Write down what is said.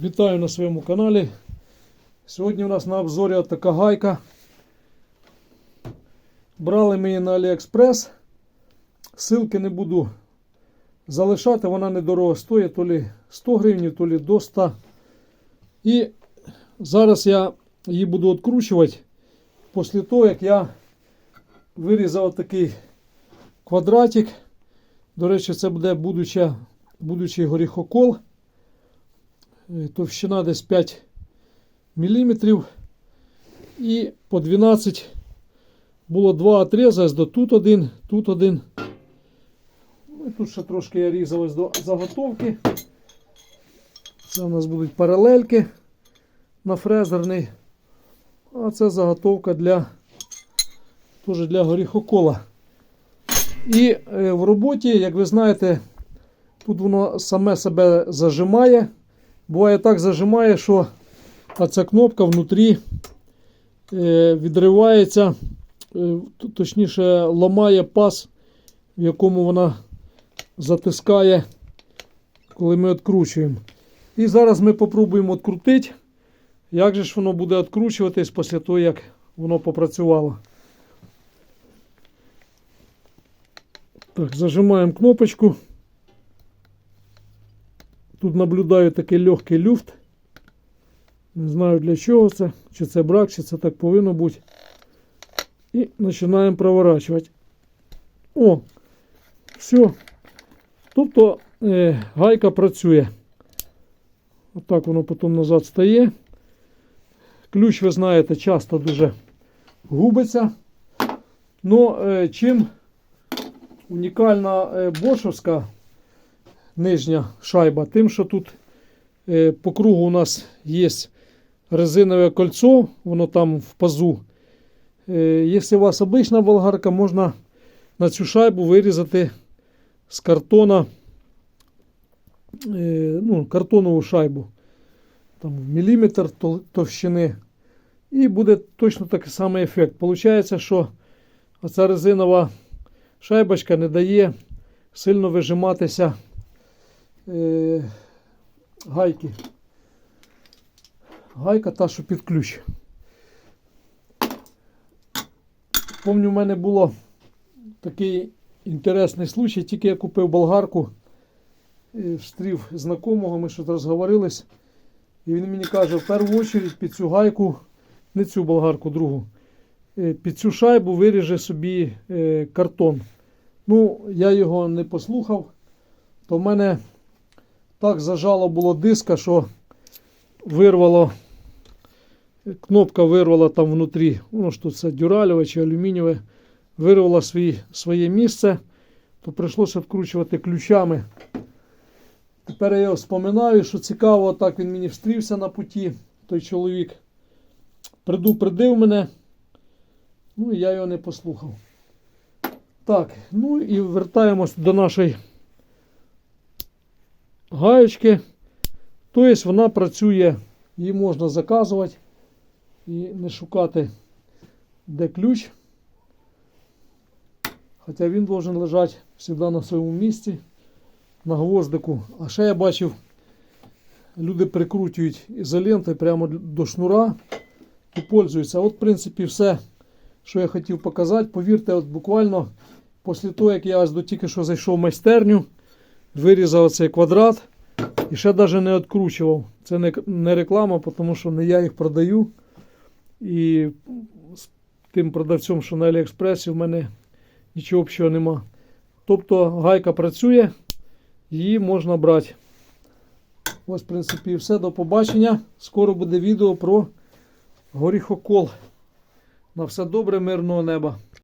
Вітаю на своєму каналі. Сьогодні у нас на обзорі така гайка. Брали ми її на Аліекспрес. Силки не буду залишати, вона недорого стоїть, то лі 100 гривень, то лі до 100. І зараз я її буду відкручувати після того, як я вирізав такий квадратик. До речі, це буде будучий горіхокол. Е, Товщина десь 5 мм. І по 12 було два отрези, ось до тут один, тут один. Ну, тут ще трошки я різав ось до заготовки. Це у нас будуть паралельки на фрезерний. А це заготовка для, теж для горіхокола. І е, в роботі, як ви знаєте, тут воно саме себе зажимає. Буває так зажимає, що ця кнопка внутрі е, відривається, е, точніше, ламає пас, в якому вона затискає, коли ми відкручуємо. І зараз ми попробуємо відкрутити, як же ж воно буде відкручуватись після того, як воно попрацювало. Так, зажимаємо кнопочку. Тут наблюдаю такий легкий люфт. Не знаю для чого це, чи це брак, чи це так повинно бути. І починаємо проворачувати. О, все. Тобто е, гайка працює. Отак воно потім назад стає. Ключ, ви знаєте, часто дуже губиться. Ну, е, чим унікальна е, бошовська нижня шайба, тим, що тут е, по кругу у нас є резинове кольцо, воно там в пазу. Е, якщо у вас обична болгарка, можна на цю шайбу вирізати з картона е, ну, картонову шайбу. Там міліметр товщини. І буде точно такий самий ефект. Получається, що оця резинова шайбочка не дає сильно вижиматися е, гайки. Гайка та, що під ключ. Помню, в мене було такий інтересний случай, тільки я купив болгарку, е, встрів знакомого, ми щось розговорились. І він мені каже, в першу чергу під цю гайку, не цю болгарку, другу, е, під цю шайбу виріже собі картон. Ну, я його не послухав, то в мене так зажало було диска, що вирвало, кнопка вирвала там внутрі, ну що це дюралеве чи алюмінієве, вирвала свій, своє місце, то прийшлося відкручувати ключами. Тепер я його вспоминаю, що цікаво, так він мені встрівся на путі, той чоловік. Предупредив мене, ну і я його не послухав. Так, ну і вертаємось до нашої гаєчки. Тобто вона працює, її можна заказувати і не шукати, де ключ. Хоча він должен лежати завжди на своєму місці, на гвоздику. А ще я бачив, люди прикручують ізолентою прямо до шнура і пользуються. От, в принципі, все, що я хотів показати. Повірте, от буквально після того, як я ось до тільки що зайшов в майстерню, вирізав цей квадрат і ще навіть не відкручував. Це не, реклама, тому що не я їх продаю. І з тим продавцем, що на Аліекспресі, в мене нічого общого нема. Тобто гайка працює, її можна брати. Ось, в принципі, все. До побачення. Скоро буде відео про горіхокол. На все добре, мирного неба.